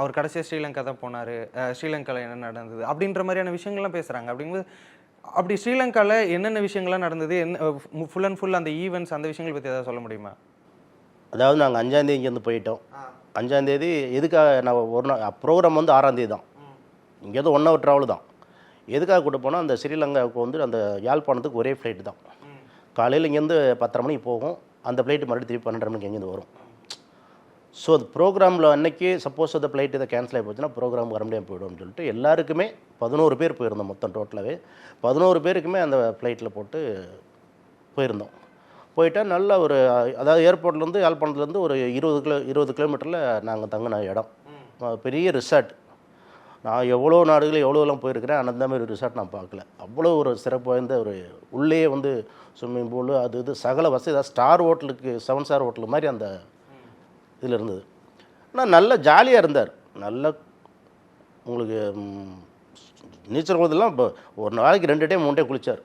அவர் கடைசியாக ஸ்ரீலங்கா தான் போனார். ஸ்ரீலங்காவில் என்ன நடந்தது? அப்படின்ற மாதிரியான விஷயங்கள்லாம் பேசுகிறாங்க அப்படிங்கும்போது அப்படி ஸ்ரீலங்காவில் என்னென்ன விஷயங்கள்லாம் நடந்தது? என்ன ஃபுல் அண்ட் ஃபுல் அந்த ஈவெண்ட்ஸ் அந்த விஷயங்கள் பற்றி ஏதாவது சொல்ல முடியுமா? அதாவது நாங்கள் அஞ்சாந்தேதி இங்கேருந்து போயிட்டோம். அஞ்சாந்தேதி எதுக்காக நான் ஒரு நாள் ப்ரோக்ராம் வந்து ஆறாந்தேதி தான். இங்கேருந்து ஒன் ஹவர் ட்ராவல் தான். எதுக்காக கூட்டு போனால் அந்த ஸ்ரீலங்காவுக்கு வந்து அந்த யாழ்ப்பாணத்துக்கு ஒரே ஃப்ளைட்டு தான். காலையில் இங்கேருந்து பத்தரை மணிக்கு போகும். அந்த ஃப்ளைட்டு மறுபடியும் திருப்பி பன்னெண்டரை மணிக்கு இங்கேருந்து வரும். ஸோ அது ப்ரோக்ராமில் அன்னைக்கு சப்போஸ் அந்த ஃப்ளைட் இதை கேன்சல் ஆகி போச்சுன்னா ப்ரோக்ராம் வர முடியாமல் போயிடும்னு சொல்லிட்டு எல்லாருக்குமே பதினோரு பேர் போயிருந்தோம் மொத்தம் டோட்டலாகவே பதினோரு பேருக்குமே அந்த ஃப்ளைட்டில் போட்டு போயிருந்தோம். போயிட்டால் நல்ல ஒரு அதாவது ஏர்போர்ட்லேருந்து யாழ்ப்பாணத்துலேருந்து ஒரு இருபது கிலோ இருபது கிலோமீட்டரில் நாங்கள் தங்கின இடம். பெரிய ரிசார்ட் நான் எவ்வளோ நாடுகள் எவ்வளோலாம் போயிருக்கிறேன் ஆனால் அந்த மாதிரி ரிசார்ட் நான் பார்க்கல. அவ்வளோ ஒரு சிறப்பு வாய்ந்த ஒரு உள்ளேயே வந்து ஸ்விம்மிங் பூலு அது இது சகல வசதி ஸ்டார் ஹோட்டலுக்கு செவன் ஸ்டார் ஹோட்டல் மாதிரி அந்த இதில் இருந்தது. ஆனால் நல்ல ஜாலியாக இருந்தார். நல்ல உங்களுக்கு நீச்சல் குளத்துலாம் இப்போ ஒரு நாளைக்கு ரெண்டு டைம் மூணு டைம் குளித்தார்